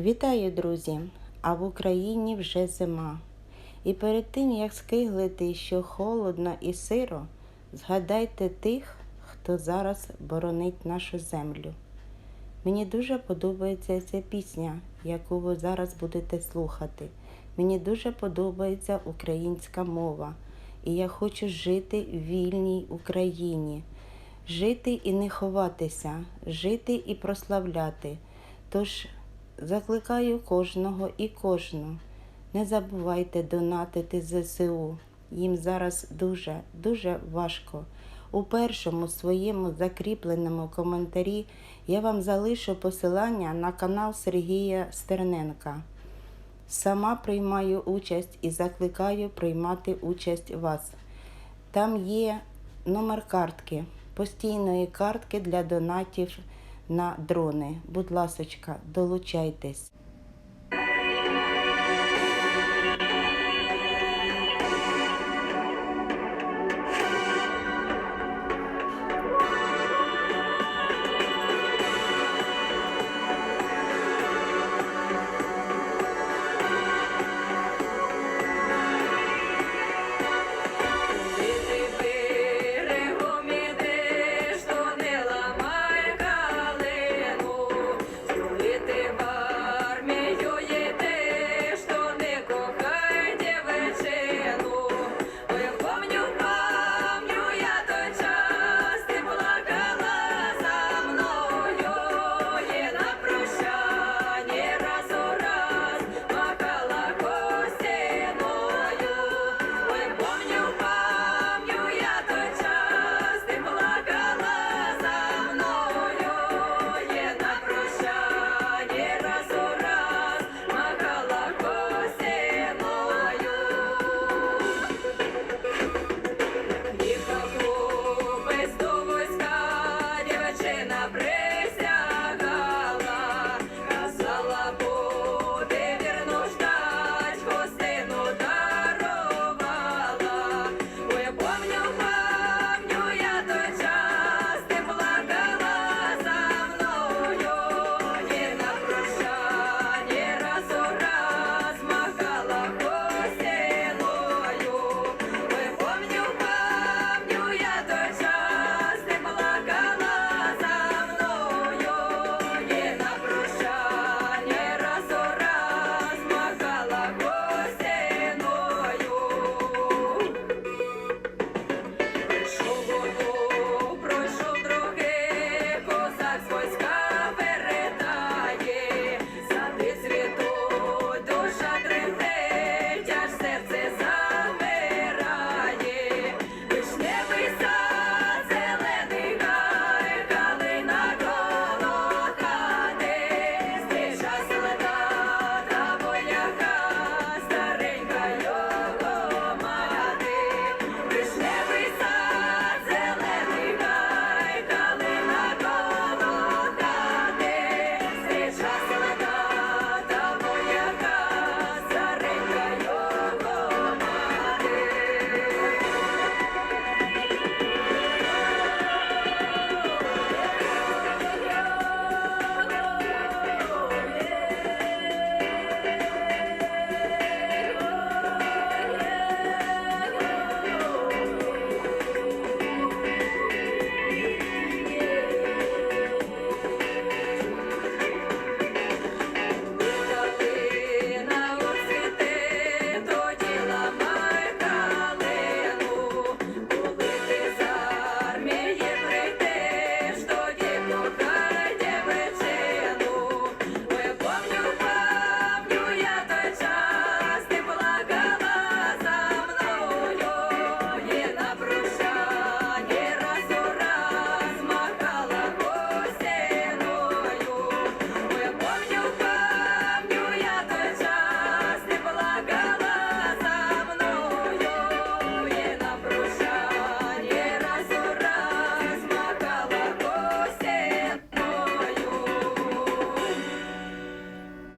Вітаю, друзі! А в Україні вже зима. І перед тим, як скиглити, що холодно і сиро, згадайте тих, хто зараз боронить нашу землю. Мені дуже подобається ця пісня, яку ви зараз будете слухати. Мені дуже подобається українська мова. І я хочу жити в вільній Україні, жити і не ховатися, жити і прославляти. Тож закликаю кожного і кожну. Не забувайте донатити ЗСУ. Їм зараз дуже, дуже важко. У першому своєму закріпленому коментарі я вам залишу посилання на канал Сергія Стерненка. Сама приймаю участь і закликаю приймати участь вас. Там є номер картки, постійної картки для донатів на дрони. Будь ласочка, долучайтесь.